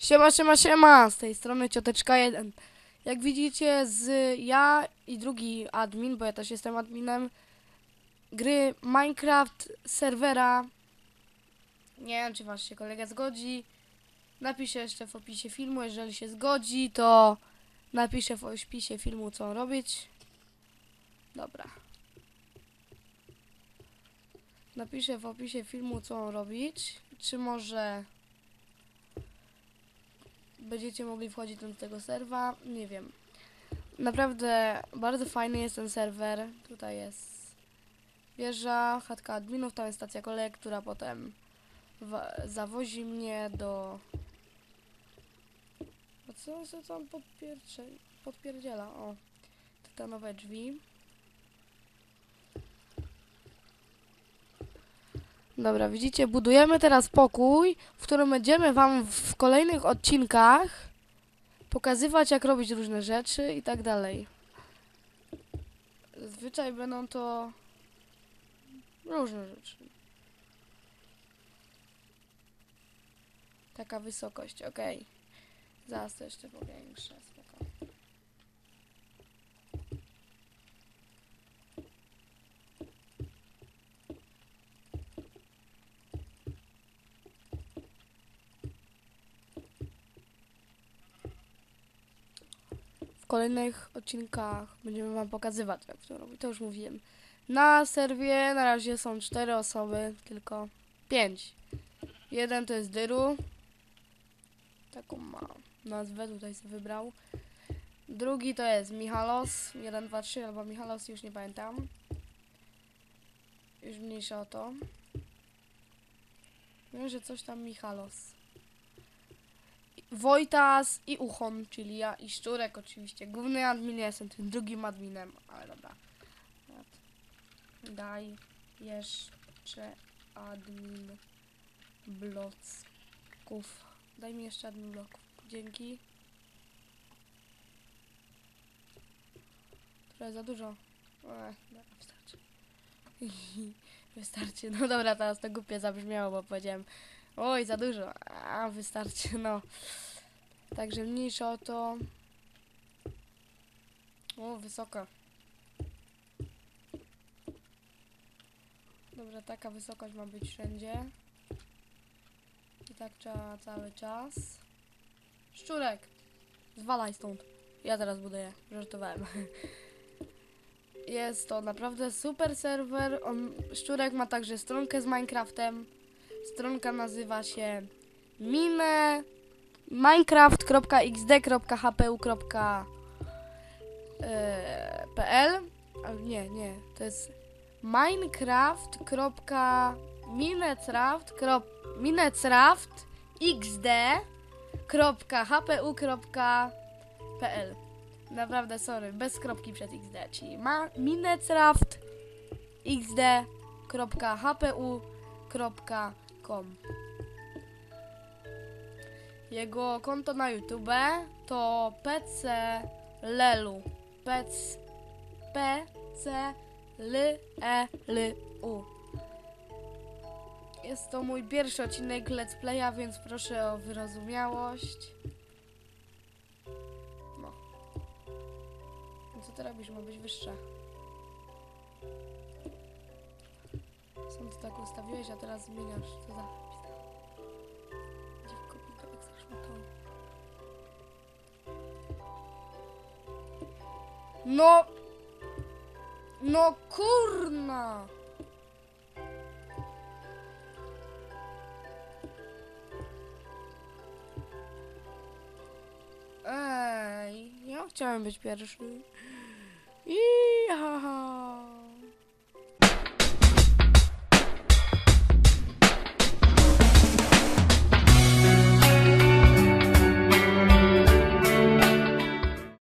Siema, siema, siema! Z tej strony cioteczka 1. Jak widzicie, z ja i drugi admin, bo ja też jestem adminem, gry Minecraft serwera. Nie wiem, czy wasz się kolega zgodzi. Napiszę jeszcze w opisie filmu, jeżeli się zgodzi, to napiszę w opisie filmu, co robić. Dobra. Napiszę w opisie filmu, co robić. Czy może będziecie mogli wchodzić do tego serwa. Nie wiem. Naprawdę bardzo fajny jest ten serwer. Tutaj jest wieża, chatka adminów, tam jest stacja kolejek, która potem zawozi mnie do... A co co tam podpierdziela? O, tytanowe drzwi. Dobra, widzicie, budujemy teraz pokój, w którym będziemy wam w kolejnych odcinkach pokazywać, jak robić różne rzeczy i tak dalej. Zazwyczaj będą to różne rzeczy. Taka wysokość, ok. Zaraz to jeszcze powiększę, spoko. w kolejnych odcinkach będziemy wam pokazywać, jak to robić. To już mówiłem. Na serwie na razie są cztery osoby, tylko pięć. Jeden to jest Dyru. Taką ma nazwę, tutaj sobie wybrał. Drugi to jest Michalos. 1, 2, 3 albo Michalos, już nie pamiętam. Już mniejsza o to. Wiem, że coś tam Michalos. Wojtas i Uchon, czyli ja i Szczurek oczywiście. Główny admin ja jestem tym drugim adminem, ale dobra. Daj jeszcze admin blocków. Daj mi jeszcze admin bloków. Dzięki. Trochę za dużo. Ech, wystarczy. wystarczy. No dobra, teraz to głupie zabrzmiało, bo powiedziałem Oj, za dużo. A, wystarczy, no. Także mniejsza o to. O, wysoka. Dobra, taka wysokość ma być wszędzie. I tak trzeba cały czas. Szczurek! Zwalaj stąd. Ja teraz buduję. Żartowałem. Jest to naprawdę super serwer. On, Szczurek ma także stronkę z Minecraftem. Stronka nazywa się mine minecraft.xd.hpu.pl Ale nie, nie, to jest minecraft.minecraft.xd.hpu.pl Naprawdę, sorry, bez kropki przed xd, czyli ma minecraft Jego konto na YouTube to PC Lelu. Pec PC L E L U. Jest to mój pierwszy odcinek Let's Playa, więc proszę o wyrozumiałość. No co ty robisz? Ma być wyższa. Są to tak ustawiłeś, a teraz zmieniasz. Co za pizda. Dziwko, pidolek, zaszmatony. No! No kurna! Ej, ja chciałem być pierwszy. I